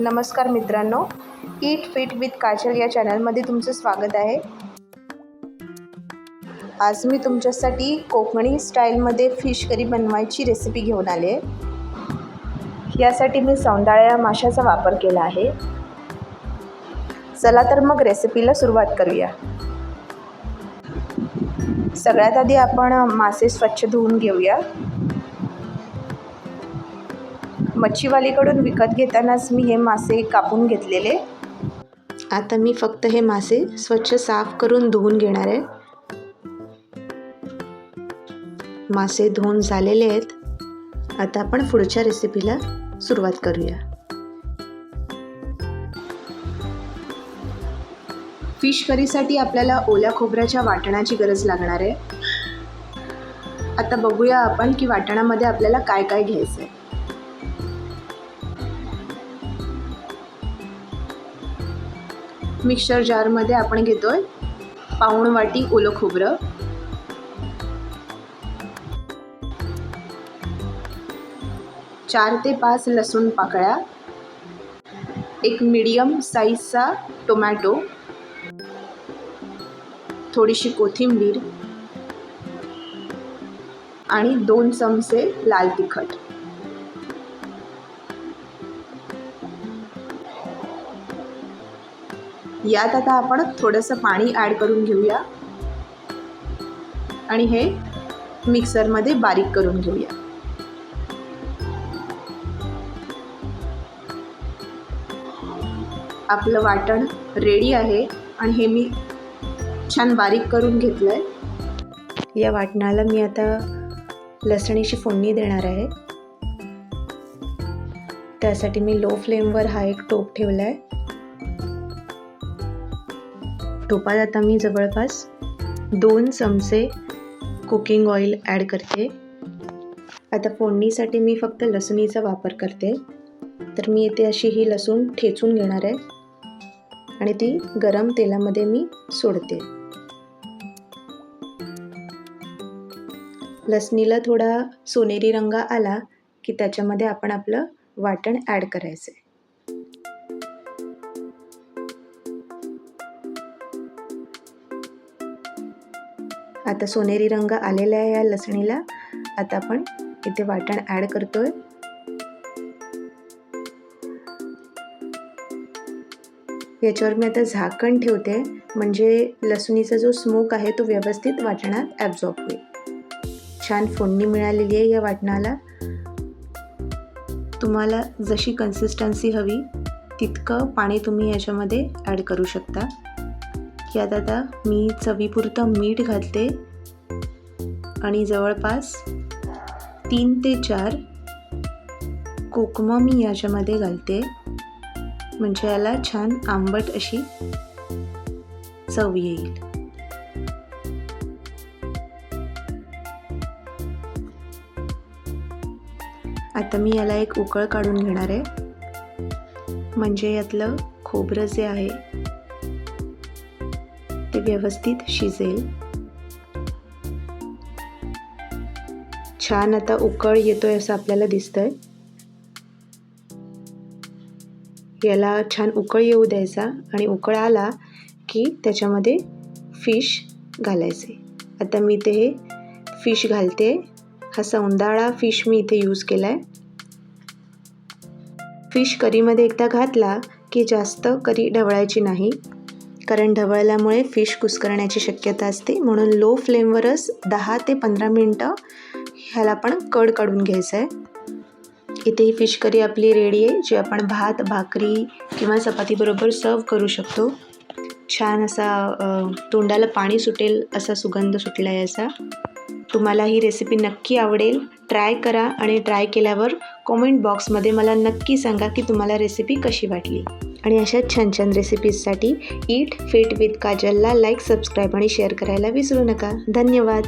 नमस्कार मित्रांनो ईट fit with Kajal या चॅनलमध्ये तुमचं स्वागत आहे. आज मी तुमच्यासाठी कोकणी स्टाईलमध्ये फिश करी बनवायची रेसिपी घेऊन आले. आहे यासाठी मी सौंदाळ्या माशाचा वापर केला आहे. चला तर मग रेसिपीला सुरुवात करूया. सगळ्यात आधी आपण मासे स्वच्छ धुवून घेऊया. मच्छीवालीकडून विकत घेतानाच मी हे मासे कापून घेतलेले. आता मी फक्त हे मासे स्वच्छ साफ करून धुवून घेणार आहे. मासे धुवून झालेले आहेत. आता आपण पुढच्या रेसिपीला सुरुवात करूया. फिश करीसाठी आपल्याला ओल्या खोबऱ्याच्या वाटणाची गरज लागणार आहे. आता बघूया आपण की वाटणामध्ये आपल्याला काय काय घ्यायचं आहे मिक्सर जारमध्ये आपण घेतोय. पाऊण वाटी ओलं खोबरं. चार ते पाच लसूण पाकळ्या. एक मीडियम साईजचा टोमॅटो थोडीशी कोथिंबीर. आणि दोन चमचे लाल तिखट. यात आता आपण थोडंसं पाणी ॲड करून घेऊया. आणि हे मिक्सरमध्ये बारीक करून घेऊया. आपलं वाटण रेडी आहे आणि हे मी छान बारीक करून घेतलं आहे या वाटणाला मी आता लसणीची फोडणी देणार आहे. त्यासाठी मी लो फ्लेमवर हा एक टोप ठेवला आहे टोपात आता मी जवळपास दोन चमचे कुकिंग ऑइल ॲड करते. आता फोडणीसाठी मी फक्त लसणीचा वापर करते. तर मी इथे अशी ही लसूण ठेचून घेणार आहे. आणि ती गरम तेलामध्ये मी सोडते. लसणीला थोडा सोनेरी रंग आला की त्याच्यामध्ये आपण आपलं वाटण ॲड करायचं आहे आता सोनेरी रंग आलेला आहे या लसणीला. आता आपण इथे वाटण ॲड करतोय. याच्यावर मी आता झाकण ठेवते. म्हणजे लसणीचा जो स्मोक आहे तो व्यवस्थित वाटणात ॲब्झॉर्ब होईल. छान फोडणी मिळालेली आहे या वाटणाला. तुम्हाला जशी कन्सिस्टन्सी हवी तितकं पाणी तुम्ही याच्यामध्ये ॲड करू शकता. यात आता मी चवीपुरतं मीठ घालते. आणि जवळपास तीन ते चार कोकमं मी याच्यामध्ये घालते. म्हणजे याला छान आंबट अशी चव येईल. आता मी याला एक उकळ काढून घेणार आहे. म्हणजे यातलं खोबरं जे आहे ते व्यवस्थित शिजेल. छान आता उकळ येतोय असं आपल्याला दिसतंय. याला छान उकळ येऊ द्यायचा आणि उकळ आला की त्याच्यामध्ये फिश घालायचे. आता मी ते हे फिश घालते. हा सौंदाळा फिश मी इथे यूज केला आहे फिश करीमध्ये एकदा घातला की जास्त करी ढवळायची नाही. कारण ढवळल्यामुळे फिश कुस्करण्याची शक्यता असते. म्हणून लो फ्लेमवरच दहा ते पंधरा मिनटं ह्याला आपण कड काढून घ्यायचं आहे इथे ही फिश करी आपली रेडी आहे जी आपण भात भाकरी किंवा चपातीबरोबर सर्व करू शकतो. छान असा तोंडाला पाणी सुटेल असा सुगंध सुटला आहे याचा. तुम्हाला ही रेसिपी नक्की आवडेल ट्राय करा आणि ट्राय केल्यावर कॉमेंट बॉक्समध्ये मला नक्की सांगा की तुम्हाला रेसिपी कशी वाटली. आणि अशा छान छान रेसिपीजसाठी ईट फिट विथ काजलला लाईक सबस्क्राईब आणि शेअर करायला विसरू नका. धन्यवाद.